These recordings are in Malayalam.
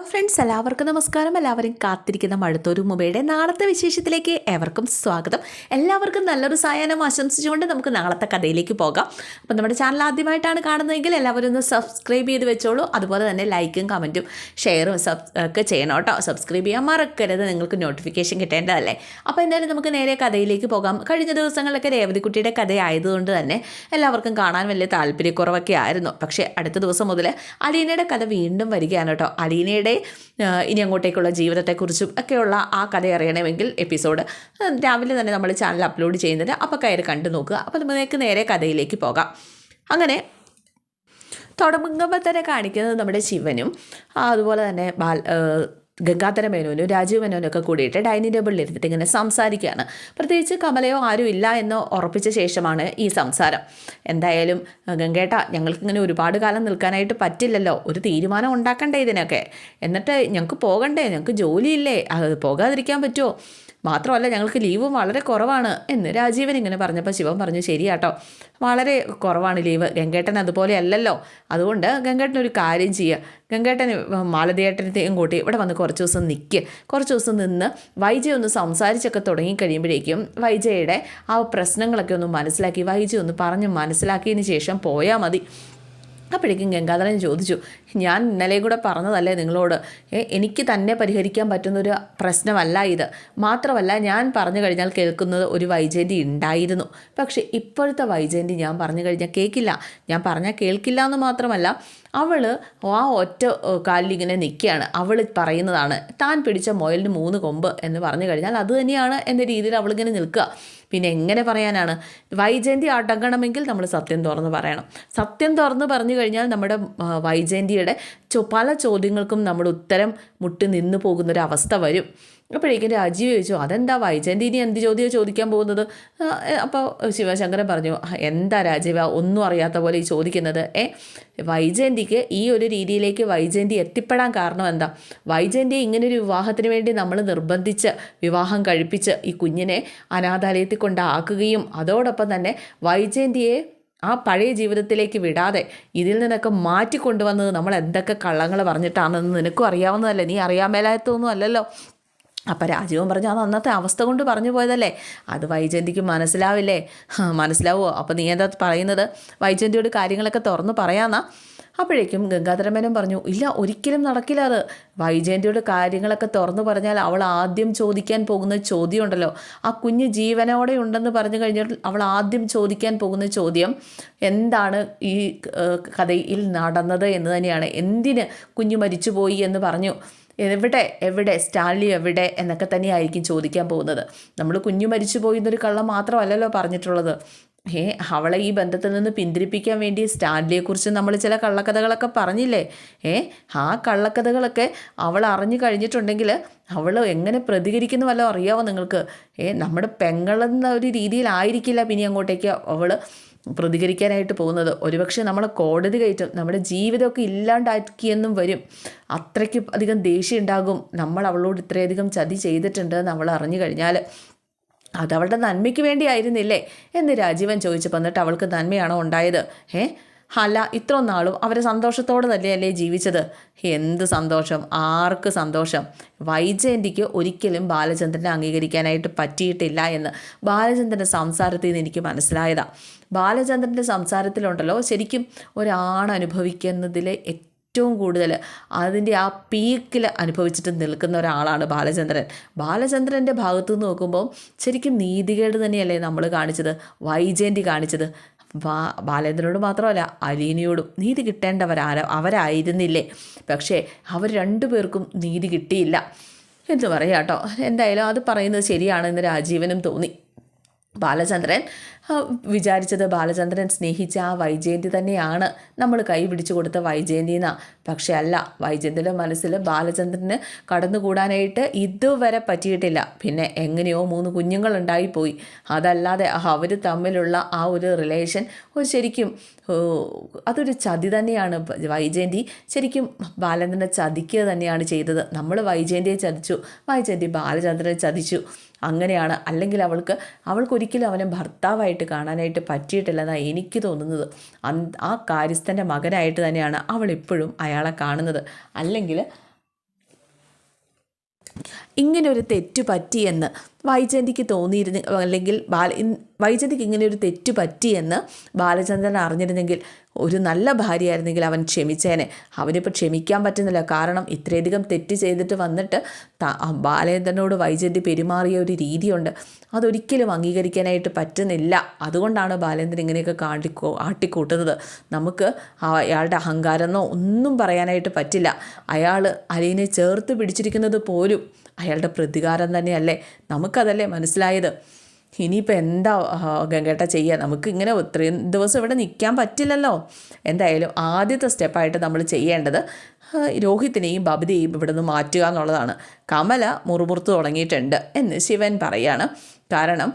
ഫ്രണ്ട്സ് എല്ലാവർക്കും നമസ്കാരം. എല്ലാവരും കാത്തിരിക്കുന്ന മഴത്തൊരു മുബയുടെ നാളത്തെ വിശേഷത്തിലേക്ക് ഏവർക്കും സ്വാഗതം. എല്ലാവർക്കും നല്ലൊരു സായാഹ്നം ആശംസിച്ചുകൊണ്ട് നമുക്ക് നാളത്തെ കഥയിലേക്ക് പോകാം. അപ്പം നമ്മുടെ ചാനൽ ആദ്യമായിട്ടാണ് കാണുന്നതെങ്കിൽ എല്ലാവരും ഒന്ന് സബ്സ്ക്രൈബ് ചെയ്ത് വെച്ചോളൂ. അതുപോലെ തന്നെ ലൈക്കും കമന്റും ഷെയറും സബ് ഒക്കെ ചെയ്യണം കേട്ടോ. സബ്സ്ക്രൈബ് ചെയ്യാൻ മറക്കരുത്. നിങ്ങൾക്ക് നോട്ടിഫിക്കേഷൻ കിട്ടേണ്ടതല്ലേ? അപ്പോൾ എന്തായാലും നമുക്ക് നേരെ കഥയിലേക്ക് പോകാം. കഴിഞ്ഞ ദിവസങ്ങളിലൊക്കെ രേവതിക്കുട്ടിയുടെ കഥയായതുകൊണ്ട് തന്നെ എല്ലാവർക്കും കാണാൻ വലിയ താല്പര്യക്കുറവൊക്കെ ആയിരുന്നു. പക്ഷേ അടുത്ത ദിവസം മുതൽ അലീനയുടെ കഥ വീണ്ടും വരികയാണ് കേട്ടോ. അലീനയുടെ ആ, ഇനി അങ്ങോട്ടേക്കുള്ള ജീവിതത്തെക്കുറിച്ചും ഒക്കെയുള്ള ആ കഥ അറിയണമെങ്കിൽ എപ്പിസോഡ് രാവിലെ തന്നെ നമ്മൾ ചാനൽ അപ്ലോഡ് ചെയ്യുന്നത് അപ്പോൾ കയറി കണ്ടു നോക്കുക. അപ്പോൾ നമുക്ക് നേരെ കഥയിലേക്ക് പോകാം. അങ്ങനെ തുടങ്ങുമ്പോൾ തന്നെ കാണിക്കുന്നത് നമ്മുടെ ശിവനും അതുപോലെ തന്നെ ബാൽ ഗംഗാധര മേനോനും രാജീവ് മേനോനും ഒക്കെ കൂടിയിട്ട് ഡൈനിങ് ടേബിളിൽ ഇരുന്നിട്ട് ഇങ്ങനെ സംസാരിക്കുകയാണ്. പ്രത്യേകിച്ച് കമലയോ ആരും ഇല്ല എന്ന് ഉറപ്പിച്ച ശേഷമാണ് ഈ സംസാരം. എന്തായാലും ഗംഗേട്ട ഞങ്ങൾക്കിങ്ങനെ ഒരുപാട് കാലം നിൽക്കാനായിട്ട് പറ്റില്ലല്ലോ. ഒരു തീരുമാനം ഉണ്ടാക്കണ്ടേ ഇതിനൊക്കെ. എന്നിട്ട് ഞങ്ങൾക്ക് പോകണ്ടേ? ഞങ്ങൾക്ക് ജോലിയില്ലേ? പോകാതിരിക്കാൻ പറ്റുമോ മാത്രമല്ല ഞങ്ങൾക്ക് ലീവും വളരെ കുറവാണ് എന്ന് രാജീവൻ ഇങ്ങനെ പറഞ്ഞപ്പോൾ ശിവൻ പറഞ്ഞു ശരിയാട്ടോ. വളരെ കുറവാണ് ലീവ്. ഗംഗേട്ടൻ അതുപോലെ അല്ലല്ലോ. അതുകൊണ്ട് ഗംഗേട്ടൻ ഒരു കാര്യം ചെയ്യുക ഗംഗേട്ടൻ മാലതിയേട്ടനത്തെയും കൂട്ടി ഇവിടെ വന്ന് കുറച്ച് ദിവസം നിൽക്കുക കുറച്ച് ദിവസം നിന്ന് വൈജയ ഒന്ന് സംസാരിച്ചൊക്കെ തുടങ്ങി കഴിയുമ്പോഴേക്കും വൈജയുടെ ആ പ്രശ്നങ്ങളൊക്കെ ഒന്ന് മനസ്സിലാക്കി. വൈജയ ഒന്ന് പറഞ്ഞ് മനസ്സിലാക്കിയതിന് ശേഷം പോയാൽ മതി. അപ്പോഴേക്കും ഗംഗാധരൻ ചോദിച്ചു ഞാൻ ഇന്നലെ കൂടെ പറഞ്ഞതല്ലേ നിങ്ങളോട്? എനിക്ക് തന്നെ പരിഹരിക്കാൻ പറ്റുന്നൊരു പ്രശ്നമല്ല ഇത്. മാത്രമല്ല ഞാൻ പറഞ്ഞു കഴിഞ്ഞാൽ കേൾക്കുന്നത് ഒരു വൈജയന്തി ഉണ്ടായിരുന്നു. പക്ഷേ ഇപ്പോഴത്തെ വൈജയന്തി ഞാൻ പറഞ്ഞു കഴിഞ്ഞാൽ കേൾക്കില്ല. ഞാൻ പറഞ്ഞാൽ കേൾക്കില്ല എന്ന് മാത്രമല്ല അവൾ ആ ഒറ്റ കാലിലിങ്ങനെ നിൽക്കുകയാണ് അവൾ പറയുന്നതാണ് താൻ പിടിച്ച മുയലിന് മൂന്ന് കൊമ്പ് എന്ന് പറഞ്ഞു കഴിഞ്ഞാൽ അത് തന്നെയാണ് എന്ന രീതിയിൽ അവളിങ്ങനെ നിൽക്കുക. പിന്നെ എങ്ങനെ പറയാനാണ്? വൈജയന്തി അടങ്ങണമെങ്കിൽ നമ്മൾ സത്യം തുറന്ന് പറയണം. സത്യം തുറന്ന് പറഞ്ഞു കഴിഞ്ഞാൽ നമ്മുടെ വൈജയന്തിയുടെ പല ചോദ്യങ്ങൾക്കും നമ്മൾ ഉത്തരം മുട്ടി നിന്ന് പോകുന്നൊരവസ്ഥ വരും. അപ്പോഴേക്കും രാജീവ് ചോദിച്ചു അതെന്താ വൈജയന്തി ഇനി എന്ത് ചോദ്യം ചോദിക്കാൻ പോകുന്നത്? അപ്പോൾ ശിവശങ്കരൻ പറഞ്ഞു എന്താ രാജീവ ഒന്നും അറിയാത്ത പോലെ ഈ ചോദിക്കുന്നത്? ഏ വൈജയന്തിക്ക് ഈ ഒരു രീതിയിലേക്ക് വൈജയന്തി എത്തിപ്പെടാൻ കാരണം എന്താ? വൈജയന്തിയെ ഇങ്ങനൊരു വിവാഹത്തിന് വേണ്ടി നമ്മൾ നിർബന്ധിച്ച് വിവാഹം കഴിപ്പിച്ച് ഈ കുഞ്ഞിനെ അനാഥാലയത്തിൽ കൊണ്ടാക്കുകയും അതോടൊപ്പം തന്നെ വൈജയന്തിയെ ആ പഴയ ജീവിതത്തിലേക്ക് വിടാതെ ഇതിൽ നിന്നൊക്കെ മാറ്റിക്കൊണ്ടുവന്നത് നമ്മൾ എന്തൊക്കെ കള്ളങ്ങൾ പറഞ്ഞിട്ടാണെന്ന് നിനക്കും അറിയാവുന്നതല്ലേ? നീ അറിയാൻ മേലായത്തൊന്നും അല്ലല്ലോ. അപ്പം രാജീവൻ പറഞ്ഞു അത് അന്നത്തെ അവസ്ഥ കൊണ്ട് പറഞ്ഞു പോയതല്ലേ? അത് വൈജയന്തിക്ക് മനസ്സിലാവില്ലേ? മനസ്സിലാവുമോ അപ്പം നീ എന്താ പറയുന്നത്? വൈജയന്തിയോട് കാര്യങ്ങളൊക്കെ തുറന്ന് പറയാന്നാ. അപ്പോഴേക്കും ഗംഗാധരമേനൻ പറഞ്ഞു ഇല്ല ഒരിക്കലും നടക്കില്ല അത്. വൈജയന്തിയുടെ കാര്യങ്ങളൊക്കെ തുറന്നു പറഞ്ഞാൽ അവൾ ആദ്യം ചോദിക്കാൻ പോകുന്ന ചോദ്യമുണ്ടല്ലോ. ആ കുഞ്ഞ് ജീവനോടെ ഉണ്ടെന്ന് പറഞ്ഞു കഴിഞ്ഞാൽ അവൾ ആദ്യം ചോദിക്കാൻ പോകുന്ന ചോദ്യം എന്താണ് ഈ കഥയിൽ നടന്നത് എന്ന് തന്നെയാണ്. എന്തിന് കുഞ്ഞ് മരിച്ചുപോയി എന്ന് പറഞ്ഞു. എവിടെ എവിടെ സ്റ്റാൻലി എവിടെ എന്നൊക്കെ തന്നെയായിരിക്കും ചോദിക്കാൻ പോകുന്നത്. നമ്മൾ കുഞ്ഞു മരിച്ചു പോയി എന്നൊരു കള്ളം മാത്രമല്ലല്ലോ പറഞ്ഞിട്ടുള്ളത്. ഏ അവളെ ഈ ബന്ധത്തിൽ നിന്ന് പിന്തിരിപ്പിക്കാൻ വേണ്ടി സ്റ്റാൻലിയെക്കുറിച്ച് നമ്മൾ ചില കള്ളക്കഥകളൊക്കെ പറഞ്ഞില്ലേ? ഏ ആ കള്ളക്കഥകളൊക്കെ അവൾ അറിഞ്ഞു കഴിഞ്ഞിട്ടുണ്ടെങ്കിൽ അവൾ എങ്ങനെ പ്രതികരിക്കുന്നു വല്ലതും അറിയാവോ നിങ്ങൾക്ക്? ഏ നമ്മുടെ പെങ്ങളെന്ന ഒരു രീതിയിലായിരിക്കില്ല പിന്നെ അങ്ങോട്ടേക്ക് അവൾ പ്രതികരിക്കാനായിട്ട് പോകുന്നത്. ഒരുപക്ഷെ നമ്മളെ കോടതി കയറ്റും നമ്മുടെ ജീവിതമൊക്കെ ഇല്ലാണ്ടാക്കിയെന്നും വരും. അത്രയ്ക്ക് അധികം ദേഷ്യം ഉണ്ടാകും. നമ്മൾ അവളോട് ഇത്രയധികം ചതി ചെയ്തിട്ടുണ്ട് നമ്മൾ അറിഞ്ഞു കഴിഞ്ഞാൽ അതവളുടെ നന്മയ്ക്ക് വേണ്ടിയായിരുന്നില്ലേ? എന്ന് രാജീവൻ ചോദിച്ചപ്പോൾ എന്നിട്ട് അവൾക്ക് നന്മയാണോ ഉണ്ടായത്? ഏ അല്ല ഇത്ര നാളും അവർ സന്തോഷത്തോടെ തന്നെയല്ലേ ജീവിച്ചത്? എന്ത് സന്തോഷം? ആർക്ക് സന്തോഷം? വൈജയന്തിക്ക് ഒരിക്കലും ബാലചന്ദ്രനെ അംഗീകരിക്കാനായിട്ട് പറ്റിയിട്ടില്ല എന്ന് ബാലചന്ദ്രന്റെ സംസാരത്തിൽ നിന്ന് എനിക്ക് മനസ്സിലായതാണ് ബാലചന്ദ്രന്റെ സംസാരത്തിലുണ്ടല്ലോ ശരിക്കും ഒരാൺ അനുഭവിക്കുന്നതിലെ ഏറ്റവും കൂടുതൽ അതിന്റെ ആ പീക്കിൽ അനുഭവിച്ചിട്ട് നിൽക്കുന്ന ഒരാളാണ് ബാലചന്ദ്രൻ. ബാലചന്ദ്രന്റെ ഭാഗത്തു നിന്ന് നോക്കുമ്പോൾ ശരിക്കും നീതികേട് തന്നെയല്ലേ നമ്മൾ കാണിച്ചത്? വൈജയന്തി കാണിച്ചത്. ബാലേന്ദ്രനോട് മാത്രമല്ല അലീനയോടും നീതി കിട്ടേണ്ടവരാര അവരായിരുന്നില്ലേ? പക്ഷേ അവർ രണ്ടുപേർക്കും നീതി കിട്ടിയില്ല. എന്ന് പറയാം കേട്ടോ എന്തായാലും അത് പറയുന്നത് ശരിയാണെന്ന് രാജീവനും തോന്നി. ബാലചന്ദ്രൻ വിചാരിച്ചത് ബാലചന്ദ്രൻ സ്നേഹിച്ച ആ വൈജയന്തി തന്നെയാണ് നമ്മൾ കൈ പിടിച്ചു കൊടുത്ത വൈജയന്തി എന്നാ. പക്ഷെ അല്ല വൈജയന്തിയുടെ മനസ്സിൽ ബാലചന്ദ്രന് കടന്നുകൂടാനായിട്ട് ഇതുവരെ പറ്റിയിട്ടില്ല. പിന്നെ എങ്ങനെയോ മൂന്ന് കുഞ്ഞുങ്ങളുണ്ടായിപ്പോയി അതല്ലാതെ അവർ തമ്മിലുള്ള ആ ഒരു റിലേഷൻ ശരിക്കും അതൊരു ചതി തന്നെയാണ്. വൈജയന്തി ശരിക്കും ബാലചന്ദ്രനെ ചതിക്കുക തന്നെയാണ് ചെയ്തത്. നമ്മൾ വൈജയന്തിയെ ചതിച്ചു വൈജയന്തി ബാലചന്ദ്രനെ ചതിച്ചു. അങ്ങനെയാണ്. അല്ലെങ്കിൽ അവൾക്ക് അവൾക്കൊരിക്കലും അവനെ ഭർത്താവായിട്ട് കാണാനായിട്ട് പറ്റിയിട്ടില്ലെന്നാണ് എനിക്ക് തോന്നുന്നത്. ആ കാര്യസ്ഥന്റെ മകനായിട്ട് തന്നെയാണ് അവൾ ഇപ്പോഴും അയാളെ കാണുന്നത്. അല്ലെങ്കിൽ ഇങ്ങനെ ഒരു തെറ്റ് പറ്റിയെന്ന് വൈജന്തിക്ക് തോന്നിയിരുന്ന അല്ലെങ്കിൽ ബാല വൈജന്തിക്ക് ഇങ്ങനെ ഒരു തെറ്റ് പറ്റിയെന്ന് ബാലചന്ദ്രൻ അറിഞ്ഞിരുന്നെങ്കിൽ ഒരു നല്ല ഭാര്യയായിരുന്നെങ്കിൽ അവൻ ക്ഷമിച്ചേനെ. അവനിപ്പോൾ ക്ഷമിക്കാൻ പറ്റുന്നില്ല. കാരണം ഇത്രയധികം തെറ്റ് ചെയ്തിട്ട് വന്നിട്ട് ബാലേന്ദ്രനോട് വൈജയന്തി പെരുമാറിയ ഒരു രീതിയുണ്ട്. അതൊരിക്കലും അംഗീകരിക്കാനായിട്ട് പറ്റുന്നില്ല. അതുകൊണ്ടാണ് ബാലേന്ദ്രൻ ഇങ്ങനെയൊക്കെ കാട്ടിക്കോ ആട്ടിക്കൂട്ടുന്നത്. നമുക്ക് അയാളുടെ അഹങ്കാരമെന്നോ ഒന്നും പറയാനായിട്ട് പറ്റില്ല. അയാൾ അലീനെ ചേർത്ത് പിടിച്ചിരിക്കുന്നത് പോലും അയാളുടെ പ്രതികാരം തന്നെയല്ലേ? നമുക്കതല്ലേ മനസ്സിലായത്? ഇനിയിപ്പോൾ എന്താ ഗംഗേട്ട ചെയ്യുക നമുക്ക് ഇങ്ങനെ ഇത്രയും ദിവസം ഇവിടെ നിൽക്കാൻ പറ്റില്ലല്ലോ. എന്തായാലും ആദ്യത്തെ സ്റ്റെപ്പായിട്ട് നമ്മൾ ചെയ്യേണ്ടത് രോഹിത്തിനെയും ബബിതയെയും ഇവിടെ നിന്ന് മാറ്റുക എന്നുള്ളതാണ്. കമല മുറുമുറുത്ത് തുടങ്ങിയിട്ടുണ്ട് എന്ന് ശിവൻ പറയാണ്. കാരണം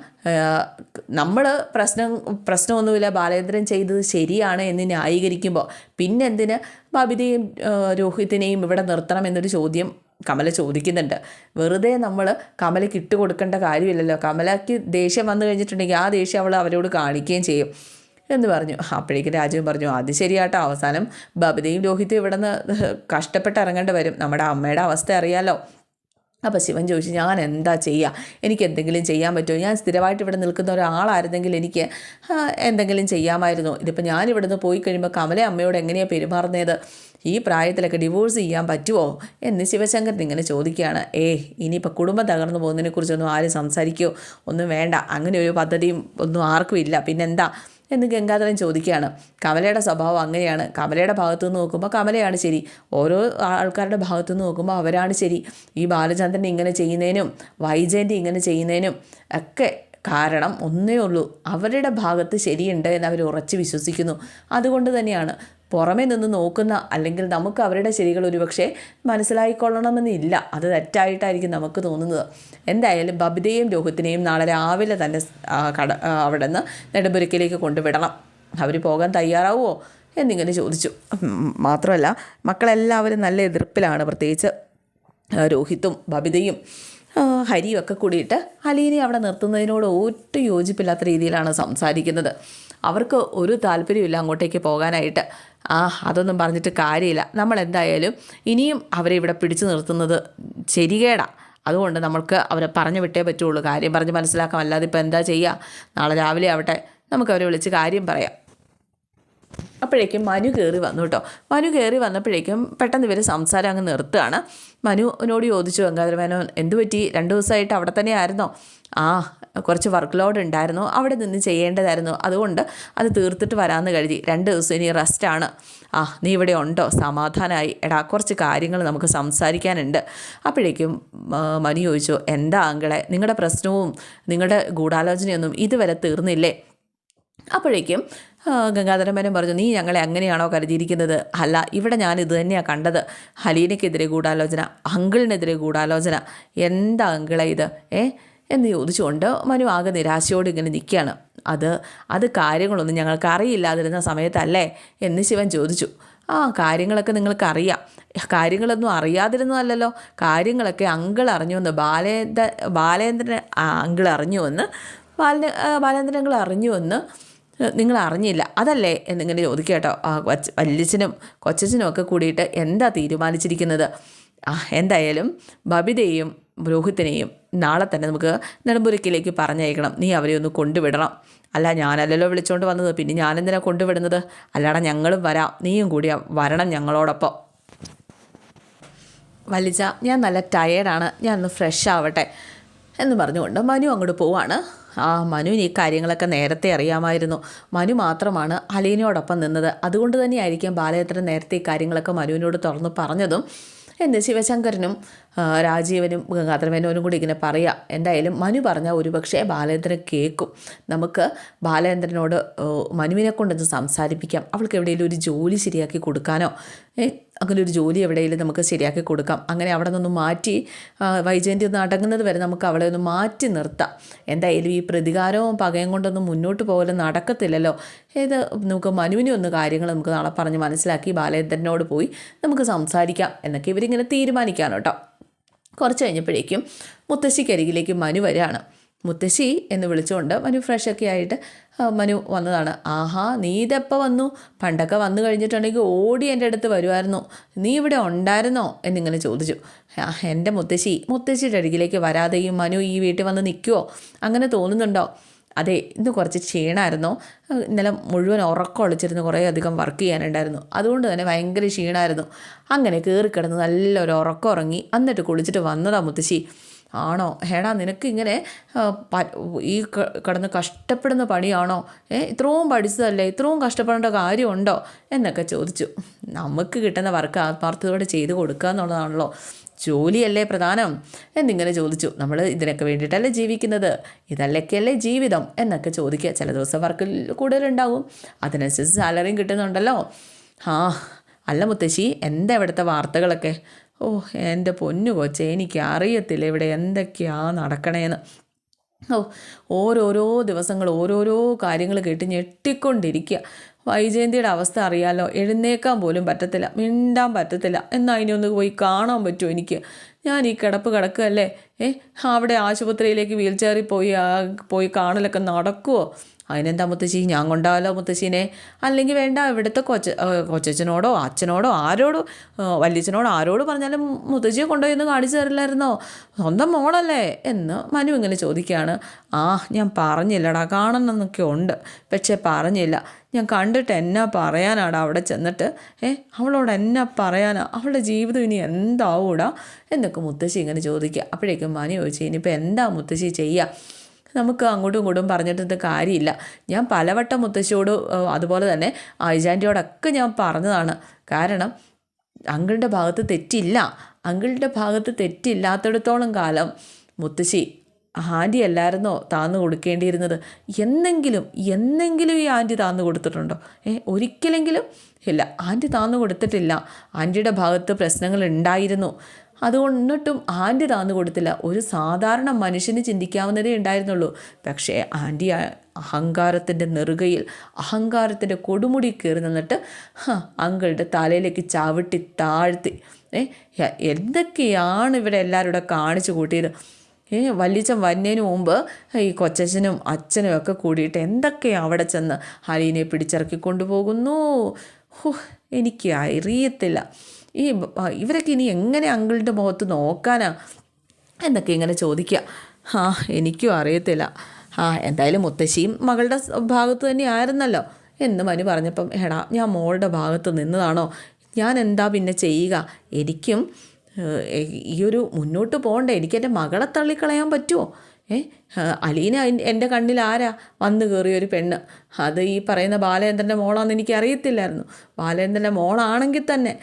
നമ്മൾ പ്രശ്നം പ്രശ്നമൊന്നുമില്ല ബാലേന്ദ്രൻ ചെയ്തത് ശരിയാണ് എന്ന് ന്യായീകരിക്കുമ്പോൾ പിന്നെന്തിന് ബബിതയും രോഹിത്തിനെയും ഇവിടെ നിർത്തണം എന്നൊരു ചോദ്യം കമല ചോദിക്കുന്നുണ്ട്. വെറുതെ നമ്മൾ കമലയ്ക്ക് ഇട്ട് കൊടുക്കേണ്ട കാര്യമില്ലല്ലോ. കമലയ്ക്ക് ദേഷ്യം വന്നു കഴിഞ്ഞിട്ടുണ്ടെങ്കിൽ ആ ദേഷ്യം അവൾ അവരോട് കാണിക്കുകയും ചെയ്യും എന്ന് പറഞ്ഞു. അപ്പോഴേക്കും രാജുവും പറഞ്ഞു അത് ശരിയാട്ടോ. അവസാനം ബബിതയും രോഹിത്തും ഇവിടെ നിന്ന് കഷ്ടപ്പെട്ട് ഇറങ്ങേണ്ടി വരും. നമ്മുടെ അമ്മയുടെ അവസ്ഥ അറിയാലോ. അപ്പോൾ ശിവൻ ചോദിച്ചു ഞാൻ എന്താ ചെയ്യുക എനിക്ക് എന്തെങ്കിലും ചെയ്യാൻ പറ്റുമോ? ഞാൻ സ്ഥിരമായിട്ട് ഇവിടെ നിൽക്കുന്ന ഒരാളായിരുന്നെങ്കിൽ എനിക്ക് എന്തെങ്കിലും ചെയ്യാമായിരുന്നു. ഇതിപ്പോൾ ഞാൻ ഇവിടുന്ന് പോയി കഴിയുമ്പോൾ കമല അമ്മയോട് എങ്ങനെയാണ് പെരുമാറുന്നത്? ഈ പ്രായത്തിലൊക്കെ ഡിവോഴ്സ് ചെയ്യാൻ പറ്റുമോ എന്ന് ശിവശങ്കരൻ ഇങ്ങനെ ചോദിക്കുകയാണ്. ഏ ഇനിയിപ്പോൾ കുടുംബം തകർന്നു പോകുന്നതിനെക്കുറിച്ചൊന്നും ആരും സംസാരിക്കുകയോ ഒന്നും വേണ്ട. അങ്ങനെ ഒരു പദ്ധതിയും ഒന്നും ആർക്കും ഇല്ല. പിന്നെന്താ? എന്ന് ഗംഗാധരൻ ചോദിക്കുകയാണ്. കമലയുടെ സ്വഭാവം അങ്ങനെയാണ്. കമലയുടെ ഭാഗത്തു നിന്ന് നോക്കുമ്പോൾ കമലയാണ് ശരി. ഓരോ ആൾക്കാരുടെ ഭാഗത്തു നിന്ന് നോക്കുമ്പോൾ അവരാണ് ശരി. ഈ ബാലചന്ദ്രൻ ഇങ്ങനെ ചെയ്യുന്നതിനും വൈജയന്റെ ഇങ്ങനെ ചെയ്യുന്നതിനും ഒക്കെ കാരണം ഒന്നേ ഉള്ളൂ. അവരുടെ ഭാഗത്ത് ശരിയുണ്ട് എന്ന് അവർ ഉറച്ച് വിശ്വസിക്കുന്നു. അതുകൊണ്ട് തന്നെയാണ് പുറമേ നിന്ന് നോക്കുന്ന അല്ലെങ്കിൽ നമുക്ക് അവരുടെ ശരികൾ ഒരുപക്ഷെ മനസ്സിലായിക്കൊള്ളണമെന്നില്ല അത് തെറ്റായിട്ടായിരിക്കും നമുക്ക് തോന്നുന്നത്. എന്തായാലും ബബിതയും രോഹിത്തിനെയും നാളെ രാവിലെ തന്നെ കട അവിടെ നിന്ന് നെടുമ്പുരക്കിലേക്ക് കൊണ്ടുവിടണം. അവർ പോകാൻ തയ്യാറാവുമോ? എന്നിങ്ങനെ ചോദിച്ചു. മാത്രമല്ല മക്കളെല്ലാവരും നല്ല എതിർപ്പിലാണ് പ്രത്യേകിച്ച് രോഹിത്തും ബബിതയും. ഹരിയും ഒക്കെ കൂടിയിട്ട് അലീനെ അവിടെ നിർത്തുന്നതിനോട് ഒട്ടും യോജിപ്പില്ലാത്ത രീതിയിലാണ് സംസാരിക്കുന്നത്. അവർക്ക് ഒരു താല്പര്യമില്ല അങ്ങോട്ടേക്ക് പോകാനായിട്ട്. ആ അതൊന്നും പറഞ്ഞിട്ട് കാര്യമില്ല. നമ്മൾ എന്തായാലും ഇനിയും അവരെ ഇവിടെ പിടിച്ചു നിർത്തുന്നത് ശരികേടാ. അതുകൊണ്ട് നമ്മൾക്ക് അവരെ പറഞ്ഞു വിട്ടേ പറ്റുള്ളൂ. കാര്യം പറഞ്ഞ് മനസ്സിലാക്കാം. അല്ലാതെ ഇപ്പോൾ എന്താ ചെയ്യുക? നാളെ രാവിലെ ആവട്ടെ. നമുക്ക് അവരെ വിളിച്ച് കാര്യം പറയാം. അപ്പോഴേക്കും മനു കയറി വന്നു കേട്ടോ. മനു കയറി വന്നപ്പോഴേക്കും പെട്ടെന്ന് ഇവർ സംസാരം അങ്ങ് നിർത്തുകയാണ്. മനുവിനോട് ചോദിച്ചു ഗംഗാധര മേനോൻ എന്തു പറ്റി? രണ്ട് ദിവസമായിട്ട് അവിടെ തന്നെ ആയിരുന്നോ? ആ കുറച്ച് വർക്ക് ലോഡ് ഉണ്ടായിരുന്നു. അവിടെ നിന്ന് ചെയ്യേണ്ടതായിരുന്നു. അതുകൊണ്ട് അത് തീർത്തിട്ട് വരാമെന്ന് കരുതി. രണ്ട് ദിവസം ഇനി റെസ്റ്റാണ് ആ നീ ഇവിടെ ഉണ്ടോ? സമാധാനമായി എടാ കുറച്ച് കാര്യങ്ങൾ നമുക്ക് സംസാരിക്കാനുണ്ട്. അപ്പോഴേക്കും മനു ചോദിച്ചു എന്താ അങ്കളെ? നിങ്ങളുടെ പ്രശ്നവും നിങ്ങളുടെ ഗൂഢാലോചനയൊന്നും ഇതുവരെ തീർന്നില്ലേ? അപ്പോഴേക്കും ഗംഗാധരമേനൻ പറഞ്ഞു നീ ഞങ്ങളെ അങ്ങനെയാണോ കരുതിയിരിക്കുന്നത്? അല്ല ഇവിടെ ഞാൻ ഇത് തന്നെയാണ് കണ്ടത്. ഹലീനയ്ക്കെതിരെ ഗൂഢാലോചന അങ്കിളിനെതിരെ ഗൂഢാലോചന. എന്താ അങ്കിളെ ഇത്? ഏ? എന്ന് ചോദിച്ചുകൊണ്ട് മനു ആകെ നിരാശയോട് ഇങ്ങനെ നിൽക്കുകയാണ്. അത് അത് കാര്യങ്ങളൊന്നും ഞങ്ങൾക്ക് അറിയില്ലാതിരുന്ന സമയത്തല്ലേ? എന്ന് ശിവൻ ചോദിച്ചു. ആ കാര്യങ്ങളൊക്കെ നിങ്ങൾക്ക് നിങ്ങൾക്കറിയാം. കാര്യങ്ങളൊന്നും അറിയാതിരുന്നതല്ലോ കാര്യങ്ങളൊക്കെ അങ്കിൾ അറിഞ്ഞുവെന്ന് ബാലേന്ദ്ര ബാലേന്ദ്രൻ അങ്കിൾ അറിഞ്ഞുവെന്ന് ബാലന് ബാലേന്ദ്രൻ അങ്കിൾ അറിഞ്ഞുവെന്ന് നിങ്ങൾ അറിഞ്ഞില്ല അതല്ലേ? എന്നിങ്ങനെ ചോദിക്കുക കേട്ടോ. ആ വല്യച്ഛനും കൊച്ചച്ഛനും ഒക്കെ കൂടിയിട്ട് എന്താ തീരുമാനിച്ചിരിക്കുന്നത്? എന്തായാലും ബബിതയെയും രോഹിത്തിനെയും നാളെ തന്നെ നമുക്ക് നെടുമ്പുരക്കിലേക്ക് പറഞ്ഞയക്കണം. നീ അവരെ ഒന്ന് കൊണ്ടുവിടണം. അല്ല ഞാനല്ലല്ലോ വിളിച്ചുകൊണ്ട് വന്നത്. പിന്നെ ഞാനെന്തിനാ കൊണ്ടുവിടുന്നത്? അല്ലാടെ ഞങ്ങളും വരാം. നീയും കൂടി വരണം ഞങ്ങളോടൊപ്പം. വലിച്ച ഞാൻ നല്ല ടയേർഡാണ് ഞാൻ ഒന്ന് ഫ്രഷ് ആവട്ടെ എന്ന് പറഞ്ഞുകൊണ്ട് മനു അങ്ങോട്ട് പോവാണ്. ആ മനുവിന് ഈ കാര്യങ്ങളൊക്കെ നേരത്തെ അറിയാമായിരുന്നു. മനു മാത്രമാണ് അലീനയോടൊപ്പം നിന്നത്. അതുകൊണ്ട് തന്നെയായിരിക്കും ബാലചന്ദ്രൻ നേരത്തെ ഈ കാര്യങ്ങളൊക്കെ മനുവിനോട് തുറന്ന് പറഞ്ഞതും എന്ന് ശിവശങ്കരനും രാജീവനും ഗംഗാധരമേനോനും കൂടി ഇങ്ങനെ പറയാം. എന്തായാലും മനു പറഞ്ഞാൽ ഒരുപക്ഷെ ബാലേന്ദ്രൻ കേൾക്കും നമുക്ക് ബാലേന്ദ്രനോട് മനുവിനെ കൊണ്ടൊന്ന് സംസാരിപ്പിക്കാം. അവൾക്ക് എവിടെയെങ്കിലും ഒരു ജോലി ശരിയാക്കി കൊടുക്കാനോ? അങ്ങനെ ഒരു ജോലി എവിടെയെങ്കിലും നമുക്ക് ശരിയാക്കി കൊടുക്കാം. അങ്ങനെ അവിടെ നിന്ന് മാറ്റി വൈജയന്തി ഒന്ന് അടങ്ങുന്നത് വരെ നമുക്ക് അവളെ ഒന്ന് മാറ്റി നിർത്താം. എന്തായാലും ഈ പ്രതികാരവും പകയും കൊണ്ടൊന്നും മുന്നോട്ട് പോകലും നടക്കത്തില്ലല്ലോ. ഏത് നമുക്ക് മനുവിനെ ഒന്ന് കാര്യങ്ങൾ നമുക്ക് നാളെ പറഞ്ഞ് മനസ്സിലാക്കി ബാലേന്ദ്രനോട് പോയി നമുക്ക് സംസാരിക്കാം എന്നൊക്കെ ഇവരിങ്ങനെ തീരുമാനിക്കാനോട്ടോ കുറച്ച് കഴിഞ്ഞപ്പോഴേക്കും മുത്തശ്ശിക്കരികിലേക്ക് മനു വരികയാണ്. മുത്തശ്ശി എന്ന് വിളിച്ചുകൊണ്ട് മനു ഫ്രഷൊക്കെ ആയിട്ട് മനു വന്നതാണ്. ആഹാ നീ ഇതെപ്പോൾ വന്നു? പണ്ടൊക്കെ വന്നു കഴിഞ്ഞിട്ടുണ്ടെങ്കിൽ ഓടി എന്റെ അടുത്ത് വരുമായിരുന്നു നീ ഇവിടെ ഉണ്ടായിരുന്നോ? എന്നിങ്ങനെ ചോദിച്ചു. "ആ, എന്റെ മുത്തശ്ശി മുത്തശ്ശിയുടെ അരികിലേക്ക് വരാതെ ഈ മനു ഈ വീട്ടിൽ വന്ന് നിൽക്കുമോ അങ്ങനെ തോന്നുന്നുണ്ടോ? അതെ ഇന്ന് കുറച്ച് ക്ഷീണമായിരുന്നു ഇന്നലെ മുഴുവൻ ഉറക്കം ഒളിച്ചിരുന്ന്. കുറേ അധികം വർക്ക് ചെയ്യാനുണ്ടായിരുന്നു. അതുകൊണ്ട് തന്നെ ഭയങ്കര ക്ഷീണമായിരുന്നു അങ്ങനെ കയറി കിടന്ന് നല്ലൊരു ഉറക്കം ഉറങ്ങി എന്നിട്ട് കുളിച്ചിട്ട് വന്നതാ മുത്തശ്ശി. ആണോ? ഹേടാ നിനക്ക് ഇങ്ങനെ ഈ കിടന്ന് കഷ്ടപ്പെടുന്ന പണിയാണോ? ഏ ഇത്രയും പഠിച്ചതല്ലേ? ഇത്രയും കഷ്ടപ്പെടേണ്ട കാര്യമുണ്ടോ? എന്നൊക്കെ ചോദിച്ചു. നമുക്ക് കിട്ടുന്ന വർക്ക് ആത്മാർത്ഥതയോടെ ചെയ്ത് കൊടുക്കുക എന്നുള്ളതാണല്ലോ. ജോലിയല്ലേ പ്രധാനം? എന്നിങ്ങനെ ചോദിച്ചു. നമ്മൾ ഇതിനൊക്കെ വേണ്ടിയിട്ടല്ലേ ജീവിക്കുന്നത്? ഇതല്ലൊക്കെയല്ലേ ജീവിതം? എന്നൊക്കെ ചോദിക്കുക. ചില ദിവസം വർക്കിൽ കൂടുതലുണ്ടാവും. അതിനനുസരിച്ച് സാലറിയും കിട്ടുന്നുണ്ടല്ലോ. ആ അല്ല മുത്തശ്ശി എന്താ ഇവിടുത്തെ വാർത്തകളൊക്കെ? ഓ എന്റെ പൊന്നു കൊച്ചെ എനിക്ക് അറിയത്തില്ല ഇവിടെ എന്തൊക്കെയാ നടക്കണേന്ന്. ഓ ഓരോരോ ദിവസങ്ങൾ ഓരോരോ കാര്യങ്ങൾ കേട്ട് ഞെട്ടിക്കൊണ്ടിരിക്കുക വൈജയന്തിയുടെ അവസ്ഥ അറിയാലോ? എഴുന്നേക്കാൻ പോലും പറ്റത്തില്ല. മിണ്ടാൻ പറ്റത്തില്ല. എന്നാൽ അതിനെ ഒന്ന് പോയി കാണാൻ പറ്റുമോ എനിക്ക്? ഞാൻ ഈ കിടപ്പ് കിടക്കുകയല്ലേ? ഏ അവിടെ ആശുപത്രിയിലേക്ക് വീൽ ചെയറിൽ പോയി പോയി കാണലൊക്കെ നടക്കുമോ അതിനെന്താ മുത്തശ്ശി? ഞാൻ കൊണ്ടാവല്ലോ മുത്തശ്ശീനെ? അല്ലെങ്കിൽ വേണ്ട ഇവിടുത്തെ കൊച്ച കൊച്ചച്ഛനോടോ അച്ഛനോടോ ആരോടോ വല്യച്ഛനോടോ ആരോട് പറഞ്ഞാലും മുത്തശ്ശിയെ കൊണ്ടുപോയി ഒന്ന് കാണിച്ചു തരില്ലായിരുന്നോ? സ്വന്തം മോളല്ലേ? എന്ന് മനു ഇങ്ങനെ ചോദിക്കുകയാണ്. ആ ഞാൻ പറഞ്ഞില്ലടാ കാണണമെന്നൊക്കെ ഉണ്ട്. പക്ഷേ പറഞ്ഞില്ല. ഞാൻ കണ്ടിട്ട് എന്നാ പറയാനാടാ അവിടെ ചെന്നിട്ട്? ഏ അവളോട് എന്നാ പറയാനാ? അവളുടെ ജീവിതം ഇനി എന്താവൂടാ? എന്നൊക്കെ മുത്തശ്ശി ഇങ്ങനെ ചോദിക്കുക. അപ്പോഴേക്കും മനു ചോദിച്ചു ഇനിയിപ്പോൾ എന്താ മുത്തശ്ശി ചെയ്യുക നമുക്ക് അങ്ങോട്ടും ഇങ്ങോട്ടും പറഞ്ഞിട്ട് കാര്യമില്ല. ഞാൻ പലവട്ടം മുത്തശ്ശിയോട് അതുപോലെ തന്നെ ഐജാന്റിയോടൊക്കെ ഞാൻ പറഞ്ഞതാണ്. കാരണം അങ്കിളുടെ ഭാഗത്ത് തെറ്റില്ല. അങ്കിളുടെ ഭാഗത്ത് തെറ്റില്ലാത്തിടത്തോളം കാലം മുത്തശ്ശി ആന്റി അല്ലായിരുന്നോ താന്നു കൊടുക്കേണ്ടിയിരുന്നത്? എന്നെങ്കിലും എന്നെങ്കിലും ഈ ആന്റി താന്നു കൊടുത്തിട്ടുണ്ടോ? ഏ ഒരിക്കലെങ്കിലും ഇല്ല. ആന്റി താന്നു കൊടുത്തിട്ടില്ല. ആന്റിയുടെ ഭാഗത്ത് പ്രശ്നങ്ങൾ ഉണ്ടായിരുന്നു. അതുകൊണ്ടിട്ടും ആന്റി താന്നു കൊടുത്തില്ല. ഒരു സാധാരണ മനുഷ്യന് ചിന്തിക്കാവുന്നതേ ഉണ്ടായിരുന്നുള്ളൂ. പക്ഷേ ആന്റി അഹങ്കാരത്തിന്റെ നെറുകയിൽ അഹങ്കാരത്തിന്റെ കൊടുമുടി കയറി നിന്നിട്ട് അങ്കിളുടെ തലയിലേക്ക് ചവിട്ടി താഴ്ത്തി. ഏ എന്തൊക്കെയാണ് ഇവിടെ എല്ലാവരും ഇവിടെ കാണിച്ചു കൂട്ടിയത്? വല്യച്ഛൻ വരുന്നതിന് മുമ്പ് ഈ കൊച്ചച്ഛനും അച്ഛനും ഒക്കെ കൂടിയിട്ട് എന്തൊക്കെ അവിടെ ചെന്ന് ഹലീനെ പിടിച്ചിറക്കി കൊണ്ടുപോകുന്നു? ഹോ എനിക്ക് അറിയത്തില്ല. ഈ ഇവരൊക്കെ ഇനി എങ്ങനെ അങ്കിളിന്റെ മുഖത്ത് നോക്കാനാ? എന്നൊക്കെ ഇങ്ങനെ ചോദിക്കുക ആ എനിക്കും അറിയത്തില്ല. ആ എന്തായാലും മുത്തശ്ശിയും മകളുടെ ഭാഗത്ത് തന്നെ ആയിരുന്നല്ലോ. എന്ന് മനു പറഞ്ഞപ്പം എടാ ഞാൻ മോളുടെ ഭാഗത്ത് നിന്നതാണോ? ഞാൻ എന്താ പിന്നെ ചെയ്യുക? എനിക്കും ഈ ഒരു മുന്നോട്ട് പോകണ്ടേ? എനിക്ക് എന്റെ മകളെ തള്ളിക്കളയാൻ പറ്റുമോ ഏ അലീന എൻ- എന്റെ കണ്ണിൽ ആരാ വന്നു കയറിയ ഒരു പെണ്ണ്? അത് ഈ പറയുന്ന ബാലേന്ദ്രന്റെ മോളാണെന്ന് എനിക്ക് അറിയത്തില്ലായിരുന്നു ബാലേന്ദ്രന്റെ മോളാണെങ്കിൽ തന്നെ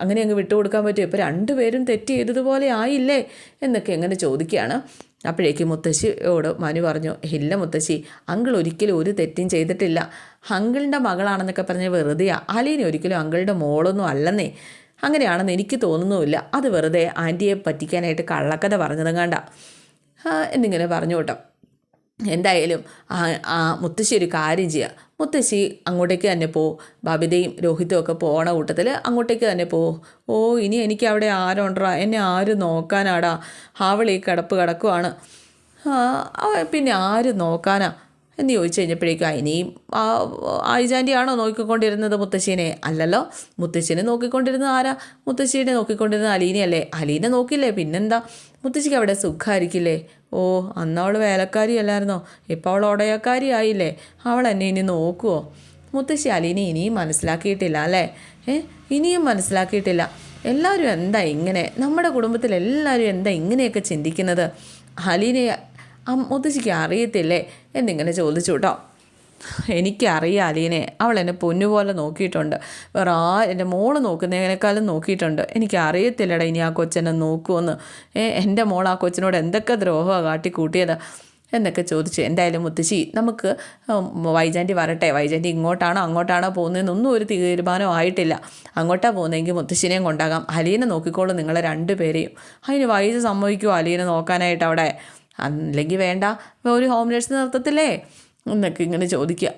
അങ്ങനെ അങ്ങ് വിട്ടുകൊടുക്കാൻ പറ്റുമോ ഇപ്പോൾ രണ്ടുപേരും തെറ്റ് ചെയ്തതുപോലെ ആയില്ലേ? എന്നൊക്കെ എങ്ങനെ ചോദിക്കുകയാണ്. അപ്പോഴേക്കും മുത്തശ്ശിയോട് മനു പറഞ്ഞു ഇല്ല മുത്തശ്ശി അങ്കിൾ ഒരിക്കലും ഒരു തെറ്റും ചെയ്തിട്ടില്ല. അങ്കിളിന്റെ മകളാണെന്നൊക്കെ പറഞ്ഞ് വെറുതെയാണ് അലീന ഒരിക്കലും അങ്കിളുടെ മോളൊന്നും അല്ലെന്നേ. അങ്ങനെയാണെന്ന് എനിക്ക് തോന്നുന്നുമില്ല. അത് വെറുതെ ആന്റിയെ പറ്റിക്കാനായിട്ട് കള്ളക്കഥ പറഞ്ഞതെങ്ങാണ്ട എന്നിങ്ങനെ പറഞ്ഞു കേട്ടോ. എന്തായാലും ആ മുത്തശ്ശി ഒരു കാര്യം ചെയ്യുക മുത്തശ്ശി അങ്ങോട്ടേക്ക് തന്നെ പോ. ബബിതയും രോഹിതും ഒക്കെ പോണ കൂട്ടത്തിൽ അങ്ങോട്ടേക്ക് തന്നെ പോ. ഓ ഇനി എനിക്ക് അവിടെ ആരുണ്ടാ എന്നെ ആര് നോക്കാനാടാ? ഈ കിടപ്പ് കിടക്കുവാണ്. പിന്നെ ആര് നോക്കാനാ? എന്ന് ചോദിച്ചു കഴിഞ്ഞപ്പോഴേക്കും അതിനെയും ആ ആയിജാന്റെ നോക്കിക്കൊണ്ടിരുന്നത് മുത്തശ്ശീനെ? അല്ലല്ലോ മുത്തശ്ശീനെ നോക്കിക്കൊണ്ടിരുന്നത് ആരാ? മുത്തശ്ശീനെ നോക്കിക്കൊണ്ടിരുന്നത് അലീനയല്ലേ. അലീനെ നോക്കില്ലേ പിന്നെന്താ? മുത്തശ്ശിക്ക് അവിടെ സുഖമായിരിക്കില്ലേ ഓ അന്ന് അവൾ വേലക്കാരി അല്ലായിരുന്നോ ഇപ്പോൾ അവൾ ഉടയക്കാരി ആയില്ലേ അവൾ എന്നെ ഇനി നോക്കുമോ മുത്തശ്ശി അലീനെ ഇനിയും മനസ്സിലാക്കിയിട്ടില്ല അല്ലേ? ഏ ഇനിയും മനസ്സിലാക്കിയിട്ടില്ല. എല്ലാവരും എന്താ ഇങ്ങനെ? നമ്മുടെ കുടുംബത്തിൽ എല്ലാവരും എന്താ ഇങ്ങനെയൊക്കെ ചിന്തിക്കുന്നത്? അലീനെ മുത്തശ്ശിക്ക് അറിയത്തില്ലേ? എന്നിങ്ങനെ ചോദിച്ചു കേട്ടോ എനിക്കറിയാം അലീനെ. അവൾ എന്നെ പൊന്നുപോലെ നോക്കിയിട്ടുണ്ട്. വേറെ ആ എന്റെ മോൾ നോക്കുന്നതിനേക്കാളും നോക്കിയിട്ടുണ്ട്. എനിക്ക് അറിയത്തില്ലടാ ഇനി ആ കൊച്ചനെ നോക്കുമെന്ന് ഏ എന്റെ മോൾ ആ കൊച്ചിനോട് എന്തൊക്കെ ദ്രോഹമാണ് കാട്ടിക്കൂട്ടിയത്? എന്നൊക്കെ ചോദിച്ചു. എന്തായാലും മുത്തശ്ശി നമുക്ക് വൈജാന്റി വരട്ടെ. വൈജാന്റി ഇങ്ങോട്ടാണോ അങ്ങോട്ടാണോ പോകുന്നതെന്നൊന്നും ഒരു തീരുമാനം ആയിട്ടില്ല. അങ്ങോട്ടാണ് പോകുന്നതെങ്കിൽ മുത്തശ്ശിനെയും കൊണ്ടാകാം. അലീനെ നോക്കിക്കോളൂ നിങ്ങളെ രണ്ടുപേരെയും. അതിന് വൈജ സമ്മതിക്കുമോ അലീനെ നോക്കാനായിട്ട് അവിടെ? അല്ലെങ്കിൽ വേണ്ട ഒരു ഹോം നേഴ്സ് നിർത്തത്തില്ലേ എന്നൊക്കെ ഇങ്ങനെ ചോദിക്കുക.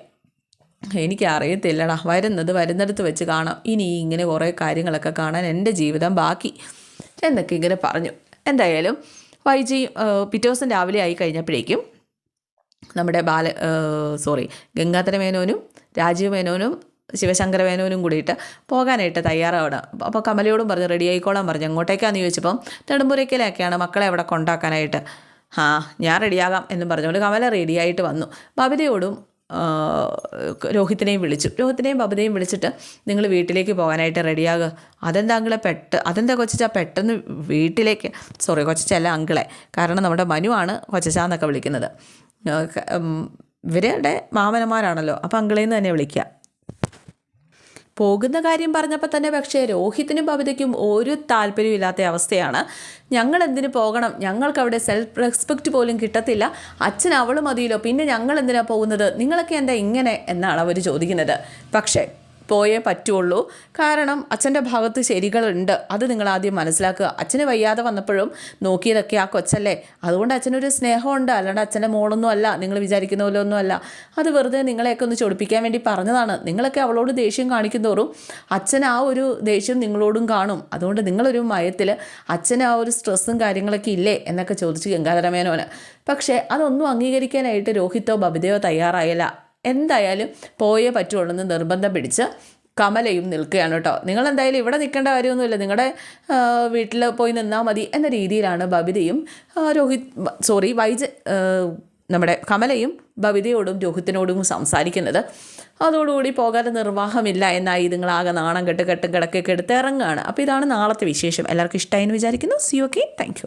എനിക്കറിയത്തില്ലടാ വരുന്നത് വരുന്നിടത്ത് വെച്ച് കാണാം. ഇനി ഇങ്ങനെ കുറേ കാര്യങ്ങളൊക്കെ കാണാൻ എന്റെ ജീവിതം ബാക്കി. എന്നൊക്കെ ഇങ്ങനെ പറഞ്ഞു. എന്തായാലും വൈജി പിറ്റേ ദിവസം രാവിലെ ആയി കഴിഞ്ഞപ്പോഴേക്കും നമ്മുടെ ബാല സോറി ഗംഗാധര മേനോനും രാജീവ് മേനോനും ശിവശങ്കര മേനോനും കൂടിയിട്ട് പോകാനായിട്ട് തയ്യാറാവണം. അപ്പോൾ കമലയോടും പറഞ്ഞു റെഡി ആയിക്കോളാൻ പറഞ്ഞു. എങ്ങോട്ടേക്കാന്ന് ചോദിച്ചപ്പം നെടുമ്പുരയ്ക്കലൊക്കെയാണ് മക്കളെ അവിടെ കൊണ്ടാക്കാനായിട്ട്. ആ ഞാൻ റെഡിയാകാം എന്നും പറഞ്ഞുകൊണ്ട് കമല റെഡിയായിട്ട് വന്നു. ബബിതയോടും രോഹിത്തിനെയും വിളിച്ചു. രോഹിത്തിനെയും ബബിതയും വിളിച്ചിട്ട് നിങ്ങൾ വീട്ടിലേക്ക് പോകാനായിട്ട് റെഡിയാകുക അതെന്താ അങ്കിളെ പെട്ട് അതെന്താ കൊച്ചാ പെട്ടെന്ന് വീട്ടിലേക്ക് സോറി കൊച്ചല്ല അങ്കിളെ. കാരണം നമ്മുടെ മനുവാണ് കൊച്ചാ എന്നൊക്കെ വിളിക്കുന്നത്. ഇവരുടെ മാമനന്മാരാണല്ലോ. അപ്പോൾ അങ്കിളേന്ന് തന്നെ വിളിക്കുക പോകുന്ന കാര്യം പറഞ്ഞപ്പോൾ തന്നെ പക്ഷേ രോഹിത്തിനും ബബിതയ്ക്കും ഒരു താല്പര്യമില്ലാത്ത അവസ്ഥയാണ്. ഞങ്ങൾ എന്തിനു പോകണം? ഞങ്ങൾക്ക് അവിടെ സെൽഫ് റെസ്പെക്റ്റ് പോലും കിട്ടത്തില്ല. അച്ഛൻ അവൾ മതിയല്ലോ. പിന്നെ ഞങ്ങൾ എന്തിനാണ് പോകുന്നത്? നിങ്ങളൊക്കെ എന്താ ഇങ്ങനെ? എന്നാണ് അവർ ചോദിക്കുന്നത്. പക്ഷേ പോയേ പറ്റുള്ളൂ. കാരണം അച്ഛന്റെ ഭാഗത്ത് ശരികളുണ്ട്. അത് നിങ്ങൾ ആദ്യം മനസ്സിലാക്കുക. അച്ഛന് വയ്യാതെ വന്നപ്പോഴും നോക്കിയതൊക്കെ ആ കൊച്ചല്ലേ? അതുകൊണ്ട് അച്ഛനൊരു സ്നേഹമുണ്ട്. അല്ലാണ്ട് അച്ഛന്റെ മോളൊന്നും അല്ല നിങ്ങൾ വിചാരിക്കുന്ന പോലെ ഒന്നും അല്ല അത് വെറുതെ നിങ്ങളെയൊക്കെ ഒന്ന് ചൊടിപ്പിക്കാൻ വേണ്ടി പറഞ്ഞതാണ്. നിങ്ങളൊക്കെ അവളോട് ദേഷ്യം കാണിക്കുന്തോറും അച്ഛൻ ആ ഒരു ദേഷ്യം നിങ്ങളോടും കാണും. അതുകൊണ്ട് നിങ്ങളൊരു മയത്തിൽ അച്ഛന് ആ ഒരു സ്ട്രെസ്സും കാര്യങ്ങളൊക്കെ ഇല്ലേ എന്നൊക്കെ ചോദിച്ചു ഗംഗാധരമേനോന്. പക്ഷേ അതൊന്നും അംഗീകരിക്കാനായിട്ട് രോഹിത്തോ ബബിതയോ തയ്യാറായില്ല. എന്തായാലും പോയേ പറ്റുള്ളൂ എന്ന് നിർബന്ധം പിടിച്ച് കമലയും നിൽക്കുകയാണ് കേട്ടോ. നിങ്ങൾ എന്തായാലും ഇവിടെ നിൽക്കേണ്ട കാര്യമൊന്നുമില്ല. നിങ്ങളുടെ വീട്ടിൽ പോയി നിന്നാൽ മതി എന്ന രീതിയിലാണ് ബബിതയും രോഹിത് സോറി വൈജ നമ്മുടെ കമലയും ബബിതയോടും രോഹിത്തിനോടും സംസാരിക്കുന്നത്. അതോടുകൂടി പോകാതെ നിർവാഹമില്ല എന്നായി നിങ്ങളാകെ നാണം കെട്ട് കെട്ട് കിടക്കൊക്കെ എടുത്ത് ഇറങ്ങുകയാണ്. അപ്പോൾ ഇതാണ് നാളത്തെ വിശേഷം. എല്ലാവർക്കും ഇഷ്ടമായി എന്ന് വിചാരിക്കുന്നു. C okay thank